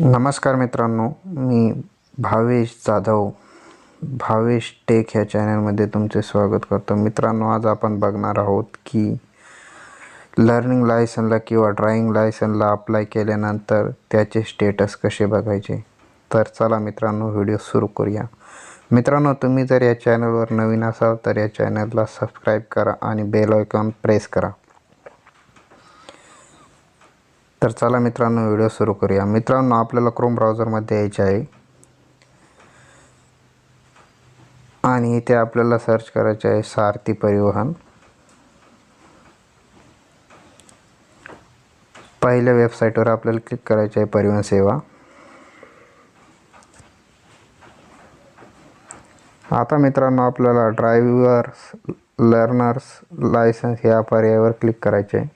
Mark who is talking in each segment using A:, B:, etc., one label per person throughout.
A: नमस्कार मित्रांनो मी भावेश जाधव भावेश टेक ह्या चॅनलमध्ये तुमचे स्वागत करतो. मित्रांनो आज आपण बघणार आहोत की लर्निंग लायसनला किंवा ड्रॉइंग लायसनला अप्लाय केल्यानंतर त्याचे स्टेटस कसे बघायचे? तर चला मित्रांनो व्हिडिओ सुरू करूया. मित्रांनो तुम्ही जर या चॅनलवर नवीन असाल तर या चॅनलला सबस्क्राईब करा आणि बेल आयकॉन प्रेस करा. तर चला मित्रांनो व्हिडिओ सुरू करूया. मित्रांनो आपल्याला क्रोम ब्राउझरमध्ये यायचे आहे. आणि इथे आपल्याला सर्च करायचे आहे सारथी परिवहन. पहिल्या वेबसाईटवर आपल्याला क्लिक करायचे आहे परिवहन सेवा. आता मित्रांनो आपल्याला ड्रायव्हर्स लर्नर्स लायसन्स या पर्यायावर क्लिक करायचे आहे.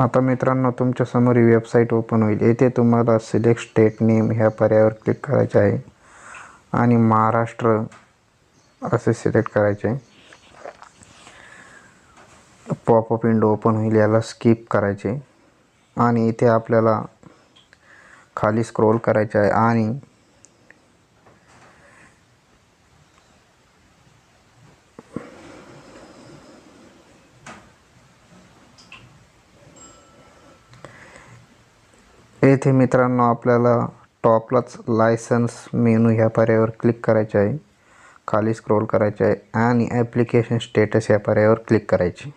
A: आता मित्रांनो तुमच्यासमोर ही वेबसाईट ओपन होईल. येथे तुम्हाला सिलेक्ट स्टेट नेम ह्या पर्यायावर क्लिक करायचे आहे आणि महाराष्ट्र असे सिलेक्ट करायचे आहे. पॉपअप विंडो ओपन होईल याला स्किप करायचे आणि इथे आपल्याला खाली स्क्रोल करायचे आहे आणि येथे मित्रांनो आपल्याला टॉपलाच लायसन्स मेनू ह्या पर्यायावर क्लिक करायचे आहे. खाली स्क्रोल करायचे आहे आणि ॲप्लिकेशन स्टेटस या पर्यायावर क्लिक करायची.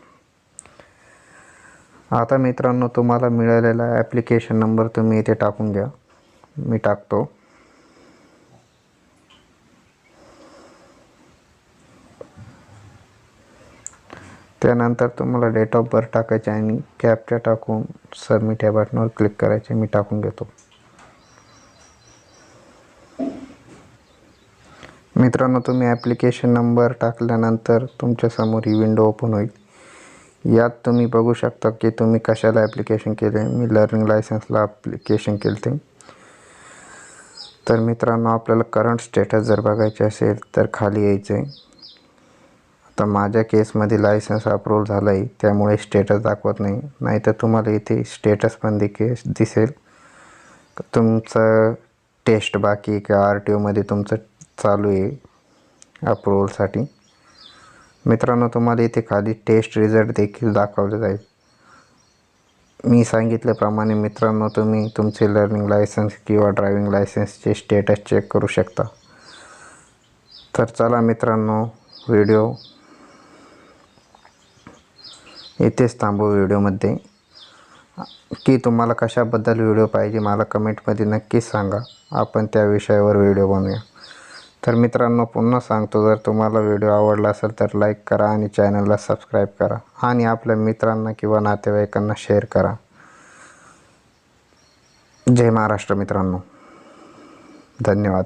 A: आता मित्रांनो तुम्हाला मिळालेला ॲप्लिकेशन नंबर तुम्ही इथे टाकून घ्या. मी टाकतो. त्यानंतर तुम्हाला डेट ऑफ बर्थ टाकायचे आणि कॅपच्या टाकून सबमिट या बटनावर क्लिक करायचे. मी टाकून घेतो. मित्रांनो तुम्ही ॲप्लिकेशन नंबर टाकल्यानंतर तुमच्यासमोर ही विंडो ओपन होईल. यात तुम्ही बघू शकता की तुम्ही कशाला ॲप्लिकेशन केले मी लर्निंग लायसन्सला ॲप्लिकेशन केले ते तर मित्रांनो आपल्याला करंट स्टेटस जर बघायचे असेल तर खाली यायचं आहे तर माझ्या केसमध्ये लायसन्स अप्रूव्ह झालं आहे त्यामुळे स्टेटस दाखवत नाही. नाहीतर तुम्हाला इथे स्टेटस पण देखील दिसेल. तुमचं टेस्ट बाकी किंवा आर टी ओमध्ये तुमचं चालू आहे अप्रूव्हलसाठी. मित्रांनो तुम्हाला इथे खाली टेस्ट रिझल्ट देखील दाखवले जाईल. मी सांगितल्याप्रमाणे मित्रांनो तुम्ही तुमचे लर्निंग लायसन्स किंवा ड्रायविंग लायसन्सचे स्टेटस चेक करू शकता. तर चला मित्रांनो व्हिडिओ इथेच थांबू व्हिडिओमध्ये. की तुम्हाला कशाबद्दल व्हिडिओ पाहिजे मला कमेंटमध्ये नक्कीच सांगा. आपण त्या विषयावर व्हिडिओ बनवूया. तर मित्रांनो पुन्हा सांगतो जर तुम्हाला व्हिडिओ आवडला असेल तर लाईक करा आणि चॅनलला सबस्क्राईब करा. आणि आपल्या मित्रांना किंवा नातेवाईकांना शेअर करा. जय महाराष्ट्र मित्रांनो. धन्यवाद.